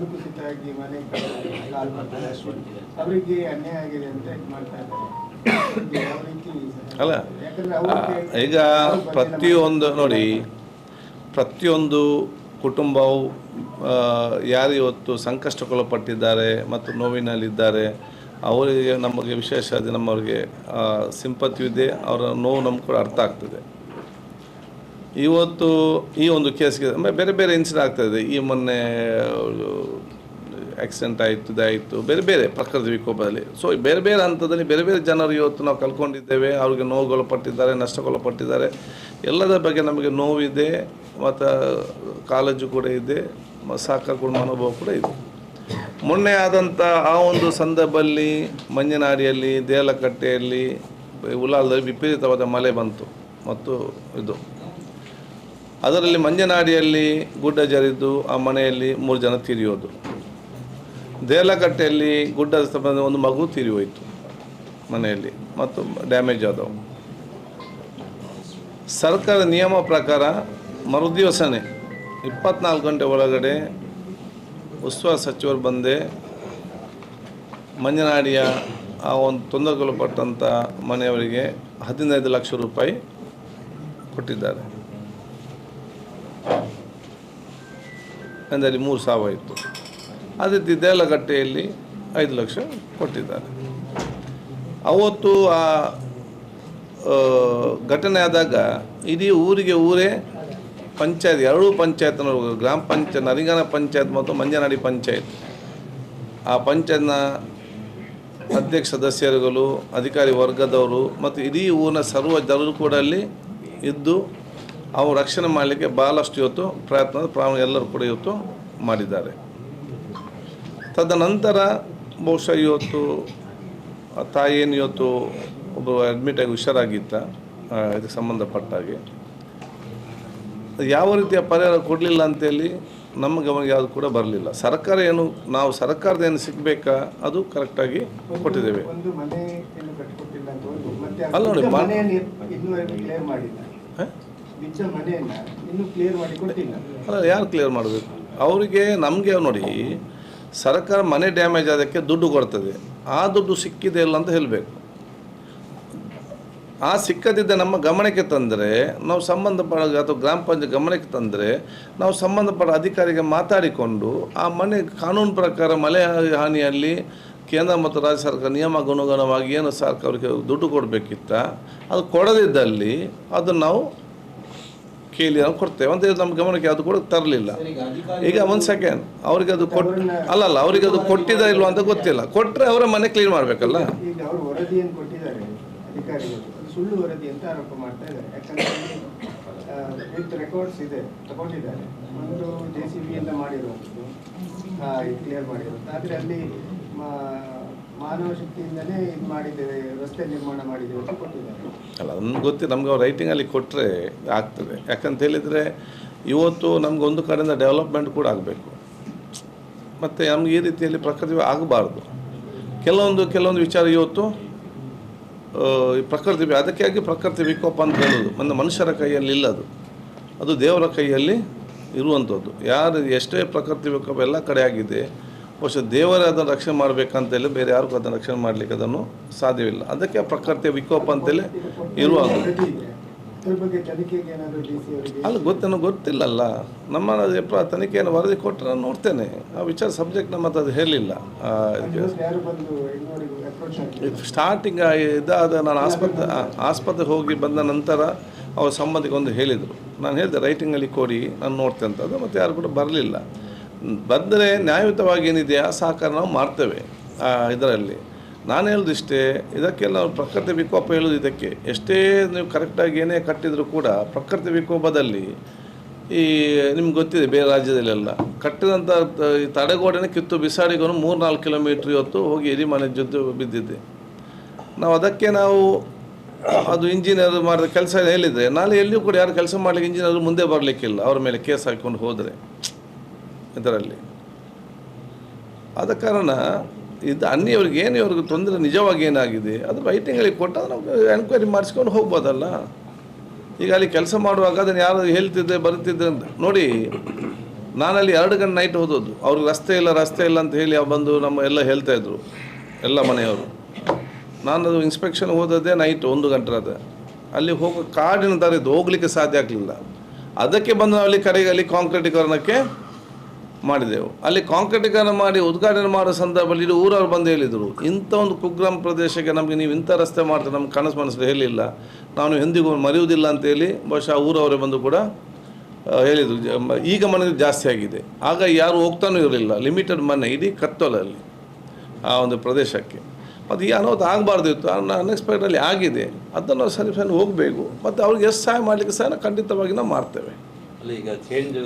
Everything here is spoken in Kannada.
ಮಣ್ಣು ಕುಸಿತಾಗಿ ಮನೆ ಕಾಲು ಮಾಡ್ತಾರೆ ಅವರಿಗೆ ಅನ್ಯಾಯ ಆಗಿದೆ ಅಂತ ಇದು ಮಾಡ್ತಾ ಇದ್ದಾರೆ. ಯಾವ ರೀತಿ ಅಲ್ಲ ಈಗ ಪ್ರತಿಯೊಂದು ನೋಡಿ ಪ್ರತಿಯೊಂದು ಕುಟುಂಬವು ಯಾರು ಇವತ್ತು ಸಂಕಷ್ಟಕ್ಕೊಳಪಟ್ಟಿದ್ದಾರೆ ಮತ್ತು ನೋವಿನಲ್ಲಿದ್ದಾರೆ ಅವರಿಗೆ ನಮಗೆ ವಿಶೇಷ ನಮ್ಮವ್ರಿಗೆ ನಮ್ಮವರಿಗೆ ಸಿಂಪತಿ ಇದೆ ಅವರ ನೋವು ನಮ್ಗೆ ಕೂಡ ಅರ್ಥ ಆಗ್ತದೆ. ಇವತ್ತು ಈ ಒಂದು ಕೇಸ್ಗೆ ಅಂದರೆ ಬೇರೆ ಬೇರೆ ಇನ್ಸಿಡೆಂಟ್ ಆಗ್ತದೆ ಈ ಮೊನ್ನೆ ಆಕ್ಸಿಡೆಂಟ್ ಆಯಿತು, ಇದಾಯಿತು, ಬೇರೆ ಬೇರೆ ಪ್ರಕೃತಿ ವಿಕೋಪದಲ್ಲಿ. ಸೊ ಬೇರೆ ಬೇರೆ ಹಂತದಲ್ಲಿ ಬೇರೆ ಬೇರೆ ಜನರು ಇವತ್ತು ನಾವು ಕಲ್ಕೊಂಡಿದ್ದೇವೆ. ಅವ್ರಿಗೆ ನೋವುಗೊಳಪಟ್ಟಿದ್ದಾರೆ, ನಷ್ಟಗೊಳಪಟ್ಟಿದ್ದಾರೆ. ಎಲ್ಲದರ ಬಗ್ಗೆ ನಮಗೆ ನೋವಿದೆ, ಮತ್ತು ಕಾಲೇಜು ಕೂಡ ಇದೆ ಸಾಕಾಗುವ ಮನೋಭಾವ ಕೂಡ ಇದೆ. ಮೊನ್ನೆ ಆದಂಥ ಆ ಒಂದು ಸಂದರ್ಭದಲ್ಲಿ ಮಂಜನಾಡಿಯಲ್ಲಿ ದೇಲಕಟ್ಟೆಯಲ್ಲಿ ಉಲಾಲದಲ್ಲಿ ವಿಪರೀತವಾದ ಮಳೆ ಬಂತು. ಮತ್ತು ಇದು ಅದರಲ್ಲಿ ಮಂಜನಾಡಿಯಲ್ಲಿ ಗುಡ್ಡ ಜರಿದು ಆ ಮನೆಯಲ್ಲಿ ಮೂರು ಜನ ತಿರಿಯೋದು. ದೇಲಕಟ್ಟೆಯಲ್ಲಿ ಗುಡ್ಡದ ಸಂಬಂಧ ಒಂದು ಮಗು ತಿರಿ ಹೋಯಿತು ಮನೆಯಲ್ಲಿ, ಮತ್ತು ಡ್ಯಾಮೇಜ್ ಆದವು. ಸರ್ಕಾರ ನಿಯಮ ಪ್ರಕಾರ ಮರುದಿವಸನೇ ಇಪ್ಪತ್ನಾಲ್ಕು ಗಂಟೆ ಒಳಗಡೆ ಉಸ್ತುವಾರಿ ಸಚಿವರು ಬಂದೆ ಮಂಜನಾಡಿಯ ಆ ಒಂದು ತೊಂದರೆಗೊಳಪಟ್ಟಂಥ ಮನೆಯವರಿಗೆ ಹದಿನೈದು ಲಕ್ಷ ರೂಪಾಯಿ ಕೊಟ್ಟಿದ್ದಾರೆ. ಅಂದರೆ ಮೂರು ಸಾವಾಯಿತು ಅದೇ ರೀತಿ ದೇಲಗಟ್ಟೆಯಲ್ಲಿ ಐದು ಲಕ್ಷ ಕೊಟ್ಟಿದ್ದಾರೆ. ಅವತ್ತು ಆ, ಘಟನೆ ಆದಾಗ ಇಡೀ ಊರಿಗೆ ಊರೇ ಪಂಚಾಯತ್ ಎರಡೂ ಪಂಚಾಯತ್ನವರು ಗ್ರಾಮ ಪಂಚಾಯತ್ ನರಿಂಗಾನ ಪಂಚಾಯತ್ ಮತ್ತು ಮಂಜನಾಡಿ ಪಂಚಾಯತ್. ಆ ಪಂಚಾಯತ್ನ ಅಧ್ಯಕ್ಷ ಸದಸ್ಯರುಗಳು ಅಧಿಕಾರಿ ವರ್ಗದವರು ಮತ್ತು ಇಡೀ ಊರಿನ ಸರ್ವ ಜನರು ಕೂಡ ಅಲ್ಲಿ ಇದ್ದು ಅವು ರಕ್ಷಣೆ ಮಾಡಲಿಕ್ಕೆ ಭಾಳಷ್ಟು ಇವತ್ತು ಪ್ರಯತ್ನ ಪ್ರಾಣ ಎಲ್ಲರೂ ಕೂಡ ಇವತ್ತು ಮಾಡಿದ್ದಾರೆ. ತದನಂತರ ಬಹುಶಃ ಇವತ್ತು ತಾಯಿಯೇನು ತಾಯಿ ಏನು ಇವತ್ತು ಒಬ್ಬ ಅಡ್ಮಿಟ್ ಆಗಿ ಹುಷಾರಾಗಿತ್ತ ಇದಕ್ಕೆ ಸಂಬಂಧಪಟ್ಟ ಹಾಗೆ. ಯಾವ ರೀತಿಯ ಪರಿಹಾರ ಕೊಡಲಿಲ್ಲ ಅಂತೇಳಿ ನಮ್ಮ ಗಮನಕ್ಕೆ ಯಾವುದು ಕೂಡ ಬರಲಿಲ್ಲ. ಸರ್ಕಾರ ಏನು ನಾವು ಸರ್ಕಾರದ ಏನು ಸಿಗಬೇಕಾ ಅದು ಕರೆಕ್ಟಾಗಿ ಕೊಟ್ಟಿದ್ದೇವೆ. ಅಲ್ಲ ನೋಡಿ, ಯಾರು ಕ್ಲಿಯರ್ ಮಾಡಬೇಕು ಅವರಿಗೆ ನಮಗೆ ನೋಡಿ, ಸರ್ಕಾರ ಮನೆ ಡ್ಯಾಮೇಜ್ ಆದಕ್ಕೆ ದುಡ್ಡು ಕೊಡ್ತದೆ. ಆ ದುಡ್ಡು ಸಿಕ್ಕಿದೆ ಇಲ್ಲ ಅಂತ ಹೇಳಬೇಕು. ಆ ಸಿಕ್ಕದಿದ್ದ ನಮ್ಮ ಗಮನಕ್ಕೆ ತಂದರೆ, ನಾವು ಸಂಬಂಧಪಟ್ಟ ಅಥವಾ ಗ್ರಾಮ ಪಂಚಾಯತ್ ಗಮನಕ್ಕೆ ತಂದರೆ, ನಾವು ಸಂಬಂಧಪಟ್ಟ ಅಧಿಕಾರಿಗೆ ಮಾತಾಡಿಕೊಂಡು, ಆ ಮನೆ ಕಾನೂನು ಪ್ರಕಾರ ಮಳೆ ಹಾನಿಯಲ್ಲಿ ಕೇಂದ್ರ ಮತ್ತು ರಾಜ್ಯ ಸರ್ಕಾರ ನಿಯಮಗನುಗುಣವಾಗಿ ಏನು ಸರ್ಕಾರ ಅವರಿಗೆ ದುಡ್ಡು ಕೊಡಬೇಕಿತ್ತ, ಅದು ಕೊಡದಿದ್ದಲ್ಲಿ ಅದನ್ನು ನಾವು ಕೇಳಿ ನಾವು ಕೊಡ್ತೇವೆ. ಅಂತ ನಮ್ಮ ಗಮನಕ್ಕೆ ಅದು ಕೂಡ ತರಲಿಲ್ಲ. ಈಗ ಒಂದು ಸೆಕೆಂಡ್ ಅವ್ರಿಗೆ ಅದು ಕೊಟ್ ಅಲ್ಲಲ್ಲ ಅವ್ರಿಗೆ ಅದು ಕೊಟ್ಟಿದ ಇಲ್ವ ಅಂತ ಗೊತ್ತಿಲ್ಲ. ಕೊಟ್ಟರೆ ಅವರ ಮನೆ ಕ್ಲೀನ್ ಮಾಡಬೇಕಲ್ಲ? ಸುಳ್ಳು ವರದಿ ಅಂತ ಆರೋಪ ಮಾಡ್ತಾ ಇದ್ದಾರೆ. ಯಾಕಂದ್ರೆ ರೆಕಾರ್ಡ್ಸ್ ಇದೆ ಒಂದು ಜೆ ಸಿ ಬಿಯಿಂದ ಮಾಡಿರುವಂಥದ್ದು ಕ್ಲಿಯರ್ ಮಾಡಿರುವಂಥದ್ದು. ಆದರೆ ಅಲ್ಲಿ ಮಾನವ ಶಕ್ತಿಯಿಂದಲೇ ಇದು ಮಾಡಿದ್ದೇವೆ, ರಸ್ತೆ ನಿರ್ಮಾಣ ಮಾಡಿದ್ದೇವೆ ಅಲ್ಲ ನಮ್ಗೆ ಗೊತ್ತಿ ನಮ್ಗೆ ಅವ್ರು ರೈಟಿಂಗಲ್ಲಿ ಕೊಟ್ಟರೆ ಆಗ್ತದೆ. ಯಾಕಂತ ಹೇಳಿದರೆ ಇವತ್ತು ನಮ್ಗೆ ಒಂದು ಕಡೆಯಿಂದ ಡೆವಲಪ್ಮೆಂಟ್ ಕೂಡ ಆಗಬೇಕು. ಮತ್ತು ನಮ್ಗೆ ಈ ರೀತಿಯಲ್ಲಿ ಪ್ರಕೃತಿ ಆಗಬಾರ್ದು. ಕೆಲವೊಂದು ಕೆಲವೊಂದು ವಿಚಾರ ಇವತ್ತು ಪ್ರಕೃತಿ ಅದಕ್ಕಾಗಿ ಪ್ರಕೃತಿ ವಿಕೋಪ ಅಂತ ಹೇಳೋದು. ಒಂದು ಮನುಷ್ಯರ ಕೈಯಲ್ಲಿ ಇಲ್ಲ ಅದು. ಅದು ದೇವರ ಕೈಯಲ್ಲಿ ಇರುವಂಥದ್ದು. ಯಾರು ಎಷ್ಟೇ ಪ್ರಕೃತಿ ವಿಕೋಪ ಎಲ್ಲ ಕಡೆ ಆಗಿದೆ ಬಹುಶಃ ದೇವರೇ ಅದನ್ನು ರಕ್ಷಣೆ ಮಾಡಬೇಕಂತೇಳಿ ಬೇರೆ ಯಾರಿಗೂ ಅದನ್ನು ರಕ್ಷಣೆ ಮಾಡಲಿಕ್ಕೆ ಅದನ್ನು ಸಾಧ್ಯವಿಲ್ಲ. ಅದಕ್ಕೆ ಪ್ರಕೃತಿಯ ವಿಕೋಪ ಅಂತೇಳಿ ಇರುವಾಗ. ಅಲ್ಲಿ, ಗೊತ್ತೇನೋ ಗೊತ್ತಿಲ್ಲಲ್ಲ. ನಮ್ಮ ತನಿಖೆಯನ್ನು ವರದಿ ಕೊಟ್ಟರೆ ನಾನು ನೋಡ್ತೇನೆ. ಆ ವಿಚಾರ ಸಬ್ಜೆಕ್ಟ್ ನಮ್ಮ ಅದು ಹೇಳಿಲ್ಲ. ಸ್ಟಾರ್ಟಿಂಗ್ ಇದಾದ ನಾನು ಆಸ್ಪತ್ರೆ ಆಸ್ಪತ್ರೆಗೆ ಹೋಗಿ ಬಂದ ನಂತರ ಅವ್ರ ಸಂಬಂಧಿಕೊಂದು ಹೇಳಿದರು. ನಾನು ಹೇಳಿದೆ ರೈಟಿಂಗಲ್ಲಿ ಕೊಡಿ, ನಾನು ನೋಡ್ತೇನೆ ಅಂತ. ಅದು ಮತ್ತು ಯಾರು ಕೂಡ ಬರಲಿಲ್ಲ. ಬಂದರೆ ನ್ಯಾಯಯುತವಾಗಿ ಏನಿದೆಯಾ ಸಹಕಾರ ನಾವು ಮಾಡ್ತೇವೆ ಇದರಲ್ಲಿ. ನಾನು ಹೇಳೋದಿಷ್ಟೇ ಇದಕ್ಕೆಲ್ಲ ನಾವು ಪ್ರಕೃತಿ ವಿಕೋಪ ಹೇಳೋದು ಇದಕ್ಕೆ. ಎಷ್ಟೇ ನೀವು ಕರೆಕ್ಟಾಗಿ ಏನೇ ಕಟ್ಟಿದರೂ ಕೂಡ ಪ್ರಕೃತಿ ವಿಕೋಪದಲ್ಲಿ ಈ, ನಿಮ್ಗೆ ಗೊತ್ತಿದೆ, ಬೇರೆ ರಾಜ್ಯದಲ್ಲೆಲ್ಲ. ಕಟ್ಟಿದಂಥ ಈ ತಡೆಗೋಡೆನೇ ಕಿತ್ತು ಬಿಸಾಡಿಕೊಂಡು ಮೂರು ನಾಲ್ಕು ಕಿಲೋಮೀಟ್ರ್ ಇವತ್ತು ಹೋಗಿ ಎರಿ ಮನೆ ಜೊತೆ ಬಿದ್ದಿದೆ ನಾವು ಅದಕ್ಕೆ ನಾವು ಅದು ಇಂಜಿನಿಯರ್ ಮಾಡಿದ ಕೆಲಸ ಹೇಳಿದರೆ, ನಾಳೆ ಎಲ್ಲಿಯೂ ಕೂಡ ಯಾರು ಕೆಲಸ ಮಾಡಲಿಕ್ಕೆ ಇಂಜಿನಿಯರ್ ಮುಂದೆ ಬರಲಿಕ್ಕಿಲ್ಲ, ಅವ್ರ ಮೇಲೆ ಕೇಸ್ ಹಾಕ್ಕೊಂಡು ಹೋದರೆ. ಇದರಲ್ಲಿ. ಆದ ಕಾರಣ ಇದು ಅನ್ನಿಯವ್ರಿಗೆ ಏನು ಇವ್ರಿಗೆ ತೊಂದರೆ ನಿಜವಾಗಿ ಏನಾಗಿದೆ, ಅದು ರೈಟಿಂಗಲ್ಲಿ ಕೊಟ್ಟಾಗ ನಾವು ಎನ್ಕ್ವೈರಿ ಮಾಡಿಸ್ಕೊಂಡು ಹೋಗ್ಬೋದಲ್ಲ. ಈಗ ಅಲ್ಲಿ ಕೆಲಸ ಮಾಡುವಾಗ ಅದನ್ನು ಯಾರು ಹೇಳ್ತಿದ್ದೆ ಬರುತ್ತಿದ್ದೆ ಅಂತ. ನೋಡಿ, ನಾನಲ್ಲಿ ಎರಡು ಗಂಟೆ ನೈಟ್ ಓದೋದು. ಅವ್ರಿಗೆ ರಸ್ತೆ ಇಲ್ಲ ರಸ್ತೆ ಇಲ್ಲ ಅಂತ ಹೇಳಿ ಬಂದು ನಮ್ಮ ಎಲ್ಲ ಹೇಳ್ತಾ ಇದ್ರು, ಎಲ್ಲ ಮನೆಯವರು. ನಾನು ಇನ್ಸ್ಪೆಕ್ಷನ್ ಹೋದದ್ದೇ ನೈಟ್ ಒಂದು ಗಂಟೆ ಅದೇ. ಅಲ್ಲಿ ಹೋಗೋ ಕಾಡಿನ ದಾರಿದ್ದು ಹೋಗಲಿಕ್ಕೆ ಸಾಧ್ಯ ಆಗಲಿಲ್ಲ. ಅದಕ್ಕೆ ಬಂದು ಅಲ್ಲಿ ಕರೆಗೆ ಅಲ್ಲಿ ಕಾಂಕ್ರೀಟೀಕರಣಕ್ಕೆ ಮಾಡಿದೆವು. ಅಲ್ಲಿ ಕಾಂಕ್ರೀಟೀಕರಣ ಮಾಡಿ ಉದ್ಘಾಟನೆ ಮಾಡುವ ಸಂದರ್ಭದಲ್ಲಿ ಊರವ್ರು ಬಂದು ಹೇಳಿದರು, ಇಂಥ ಒಂದು ಕುಗ್ರಾಮ ಪ್ರದೇಶಕ್ಕೆ ನಮಗೆ ನೀವು ಇಂಥ ರಸ್ತೆ ಮಾಡ್ತಾರೆ ನಮ್ಗೆ ಕನಸು ಮನಸ್ಸು ಹೇಳಿಲ್ಲ. ನಾನು ಎಂದಿಗೂ ಮರೆಯುವುದಿಲ್ಲ ಅಂತೇಳಿ ಬಹುಶಃ ಊರವರೇ ಬಂದು ಕೂಡ ಹೇಳಿದರು. ಈಗ ಮನೆ ಜಾಸ್ತಿ ಆಗಿದೆ. ಆಗ ಯಾರು ಹೋಗ್ತಾನೂ ಇರಲಿಲ್ಲ. ಲಿಮಿಟೆಡ್ ಮನೆ, ಇಡೀ ಕತ್ತಲಲ್ಲಿ ಆ ಒಂದು ಪ್ರದೇಶಕ್ಕೆ. ಮತ್ತು ಈ ಅನಾಹುತ ಆಗಬಾರ್ದು ಇತ್ತು. ಅನ್ಎಕ್ಸ್ಪೆಕ್ಟಲ್ಲಿ ಆಗಿದೆ. ಅದನ್ನು ಸರಿ ಹೋಗಬೇಕು. ಮತ್ತು ಅವ್ರಿಗೆ ಎಷ್ಟು ಸಹಾಯ ಮಾಡಲಿಕ್ಕೆ ಸಹ ಖಂಡಿತವಾಗಿ ನಾವು ಮಾಡ್ತೇವೆ. ಅಲ್ಲಿ ಈಗ ಚೇಂಜ್